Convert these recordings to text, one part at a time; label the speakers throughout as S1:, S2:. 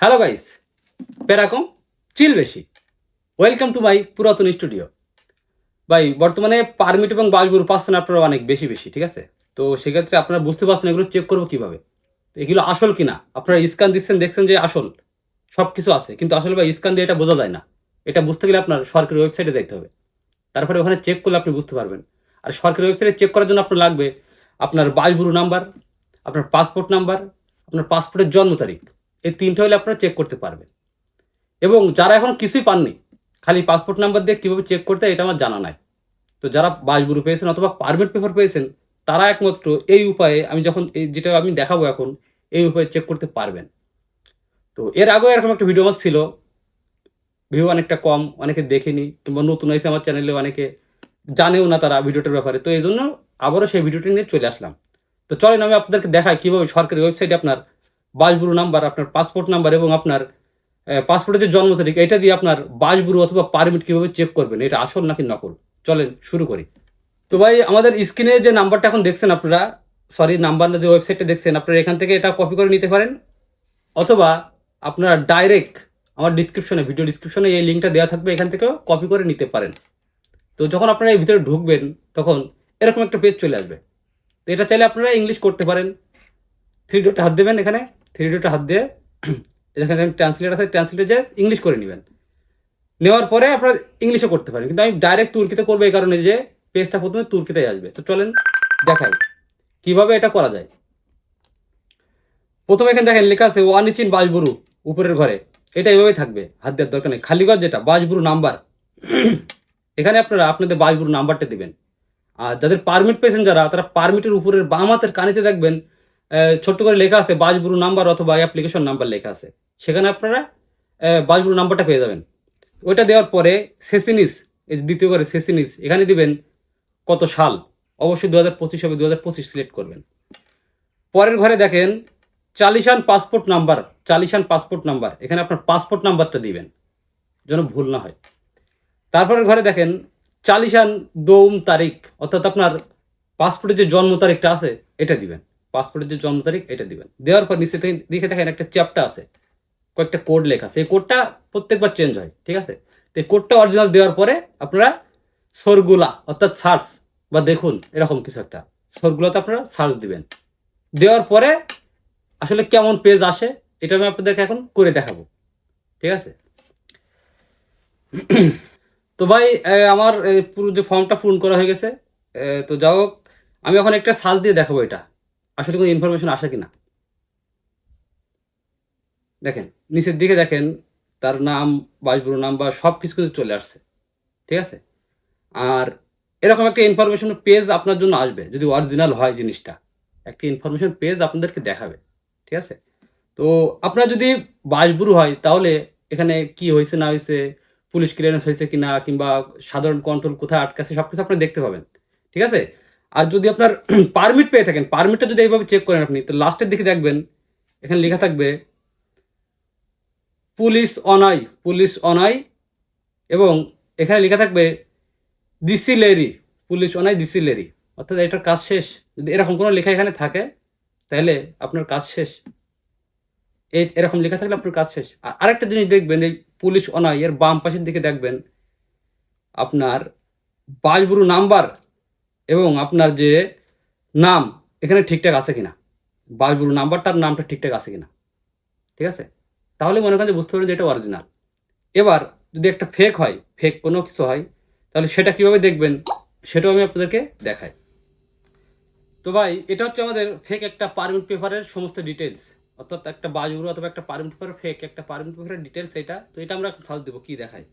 S1: Hello guys পেরাকম চিল বেশি। Welcome to my পুরাতন studio ভাই, বর্তমানে পারমিট এবং বাসগুলো পাচ্ছেন আপনারা অনেক বেশি বেশি, ঠিক আছে? তো সেক্ষেত্রে আপনারা বুঝতে পারছেন এগুলো চেক করব কীভাবে। এগুলো আসল কিনা? আপনারা স্ক্যান দিচ্ছেন, দেখছেন যে আসল। সব কিছু আছে। কিন্তু আসলে ভাই স্ক্যান দিয়ে এটা বোঝা যায় না। এটা বুঝতে গেলে আপনার সরকারি ওয়েবসাইটে যাইতে হবে। তারপরে ওখানে চেক করলে আপনি বুঝতে পারবেন। আর সরকারি ওয়েবসাইটে চেক করার জন্য আপনার লাগবে আপনার বাসগুরু নাম্বার আপনার পাসপোর্ট নাম্বার আপনার পাসপোর্টের জন্ম তারিখ। এই তিনটা হলে আপনারা চেক করতে পারবেন। এবং যারা এখন কিছুই পাননি, খালি পাসপোর্ট নাম্বার দিয়ে কীভাবে চেক করতে এটা আমার জানা নাই। তো যারা বাসগুরু পেয়েছেন অথবা পারমিট পেপার পেয়েছেন, তারা একমাত্র এই উপায়ে আমি যখন এই যেটা আমি দেখাবো এখন, এই উপায়ে চেক করতে পারবেন। তো এর আগেও এরকম একটা ভিডিও আমার ছিল। ভিউ অনেকটা কম, অনেকে দেখেনি কিংবা নতুন হয়েছে আমার চ্যানেলে অনেকে জানেও না তারা ভিডিওটার ব্যাপারে। তো এই জন্য আবারও সেই ভিডিওটি নিয়ে চলে আসলাম। তো চলেন আমি আপনাদেরকে দেখাই কীভাবে সরকারি ওয়েবসাইটে আপনার বাসবুরু নাম্বার, আপনার পাসপোর্ট নাম্বার এবং আপনার পাসপোর্টের যে জন্ম তারিখ, এটা দিয়ে আপনার বাসবুরু অথবা পারমিট কীভাবে চেক করবেন, এটা আসল নাকি নকল? চলেন শুরু করি। তো ভাই, আমাদের স্ক্রিনে যে নাম্বারটা এখন দেখছেন আপনারা সরি নাম্বার যে ওয়েবসাইটটা দেখছেন, আপনারা এখান থেকে এটা কপি করে নিতে পারেন, অথবা আপনারা ডাইরেক্ট আমার ডিসক্রিপশনে ভিডিও ডিসক্রিপশনে এই লিঙ্কটা দেওয়া থাকবে, এখান থেকেও কপি করে নিতে পারেন। তো যখন আপনারা এই ভিতরে ঢুকবেন, তখন এরকম একটা পেজ চলে আসবে। তো এটা চাইলে আপনারা ইংলিশ করতে পারেন থ্রি ডোটে হাত দেবেন এখানে থ্রি ডোটে হাত দিয়ে, এখানে ট্রান্সলেট আছে ট্রান্সলেটে যে ইংলিশ করে নেবেন। নেওয়ার পরে আপনারা ইংলিশে করতে পারেন। কিন্তু আমি ডাইরেক্ট তুর্কিতে করব এই কারণে যে পেজটা প্রথমে তুর্কিতেই আসবে। তো চলেন দেখাই কীভাবে এটা করা যায়। প্রথমে এখানে দেখেন লেখা আছে ওয়ানিচিন বাসবুরু উপরের ঘরে। এটা এভাবেই থাকবে, হাত দেওয়ার দরকার নেই। খালি ঘর যেটা বাসবুরু নাম্বার। এখানে আপনারা আপনাদের বাসবুরু নাম্বারটা দিবেন। আর যাদের পারমিট পেয়েছেন যারা তারা পারমিটের উপরের বাম হাতের কানিতে দেখবেন ছোট্ট করে লেখা আছে বাসবুরু নাম্বার অথবা অ্যাপ্লিকেশন নাম্বার লেখা আছে। সেখানে আপনারা আহ, বাসবুরু নাম্বারটা পেয়ে যাবেন। ওইটা দেওয়ার পরে সেসিনিস দ্বিতীয় করে সেসিনিস এখানে দিবেন কত সাল? অবশ্যই দু হাজার পঁচিশ হবে দু হাজার পঁচিশ সিলেক্ট করবেন। পরের ঘরে দেখেন চালিশান পাসপোর্ট নাম্বার চালিশান পাসপোর্ট নাম্বার এখানে আপনার পাসপোর্ট নাম্বারটা দিবেন যেন ভুল না হয়। তারপরের ঘরে দেখেন চালিশান দৌম তারিখ অর্থাৎ আপনার পাসপোর্টের যে জন্ম তারিখটা আছে এটা দিবেন। পাসপোর্টের যে জন্ম তারিখ, এটা দিবেন। দেওয়ার পর নিচে দেখে দেখেন একটা চ্যাপটা আছে। কয়েকটা কোড লেখা এই কোডটা প্রত্যেকবার চেঞ্জ হয়, ঠিক আছে? তো এই কোডটা অরিজিনাল দেওয়ার পরে আপনারা সরগুলা, অর্থাৎ সার্চ বা দেখুন, এরকম কিছু একটা। সরগুলাতে আপনারা সার্চ দিবেন। দেওয়ার পরে আসলে কেমন পেজ আসে, এটা আমি আপনাদেরকে এখন করে দেখাবো। ঠিক আছে? তো ভাই আমার পুরো যে ফর্মটা পূরণ করা হয়ে গেছে তো যাই হোক, আমি এখন একটা সার্চ দিয়ে দেখাবো এটা। আসলে কোনো ইনফরমেশন আসে কিনা? দেখেন, নিচের দিকে দেখেন, তার নাম বাসবুরু নাম বা সব কিছু কিছু চলে আসছে। ঠিক আছে? আর এরকম একটা ইনফরমেশন পেজ আপনার জন্য আসবে, যদি অরিজিনাল হয় জিনিসটা। একটা ইনফরমেশন পেজ আপনাদেরকে দেখাবে। ঠিক আছে? তো আপনার যদি বাসবুরু হয়, তাহলে এখানে কি হয়েছে, না হয়েছে, পুলিশ ক্লিয়ারেন্স হয়েছে কি না কিংবা সাধারণ কন্ট্রোল কোথায় আটকাছে সব কিছু আপনি দেখতে পাবেন। ঠিক আছে? আর যদি আপনার পারমিট পেয়ে থাকেন পারমিটটা যদি এইভাবে চেক করেন আপনি, তো লাস্টের দিকে দেখবেন, এখানে লেখা থাকবে পুলিশ অনয় পুলিশ অনয় এবং এখানে লেখা থাকবে দিসিলেরি পুলিশ অনয় দিসিলেরি অর্থাৎ এটার কাজ শেষ। যদি এরকম কোনো লেখা এখানে থাকে, তাহলে আপনার কাজ শেষ। এই এরকম লেখা থাকলে আপনার কাজ শেষ। আর আরেকটা জিনিস দেখবেন, এই পুলিশ অনয় এর বাম পাশের দিকে দেখবেন, আপনার বাসবুরু নাম্বার এবং আপনার যে নাম, এখানে ঠিকঠাক আছে কিনা? বাসবুরু নাম্বারটার নামটা ঠিকঠাক আছে কিনা? ঠিক আছে? তাহলে মনে করেন যে বুঝতে পারবেন যে এটা অরিজিনাল এবার যদি একটা ফেক হয় ফেক কোনো কিছু হয়, তাহলে সেটা কীভাবে দেখবেন? সেটাও আমি আপনাদেরকে দেখাই। তো ভাই, এটা হচ্ছে আমাদের ফেক একটা পারমিট পেপারের সমস্ত ডিটেলস অর্থাৎ একটা বাজুরু অথবা একটা পারমিট পেপার ফেক একটা পারমিট পেপারের ডিটেলস এটা। তো এটা আমরা সার্চ দেবো, কী দেখায়?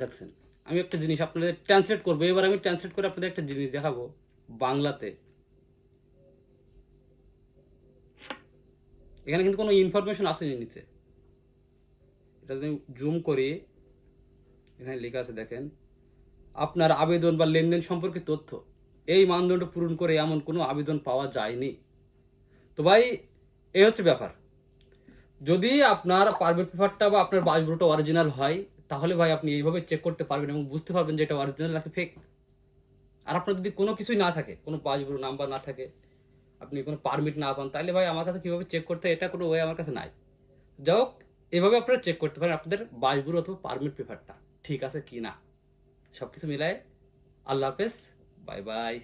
S1: দেখছেন? আমি একটা জিনিস আপনাদের ট্রান্সলেট করব। এবার আমি ট্রান্সলেট করে আপনাদের একটা জিনিস দেখাবো বাংলাতে। এখানে কিন্তু কোনো ইনফরমেশন আসেনি নিচে। এটা যদি জুম করি, এখানে লেখা আছে, দেখেন, আপনার আবেদন বা লেনদেন সম্পর্কে তথ্য। এই মানদণ্ড পূরণ করে এমন কোনো আবেদন পাওয়া যায়নি। তো ভাই, এই হচ্ছে ব্যাপার। যদি আপনার পারমিট পেপারটা বা আপনার বাসবুরোটা অরিজিনাল হয় তাহলে ভাই আপনি এইভাবে চেক করতে পারবেন এবং বুঝতে পারবেন যে এটা অরিজিনাল নাকি ফেক আর আপনার যদি কোনো কিছুই না থাকে, কোনো বাসবুরো নাম্বার না থাকে, আপনি কোনো পারমিট না পান, তাহলে ভাই আমার কাছে কীভাবে চেক করতে এটা কোনো ওয়ে আমার কাছে নাই। যাই হোক, এভাবে আপনারা চেক করতে পারেন আপনাদের বাসগুলো অথবা পারমিট পেপারটা ঠিক আছে কি না। সব কিছু মিলায় আল্লাহ হাফেজ বাই বাই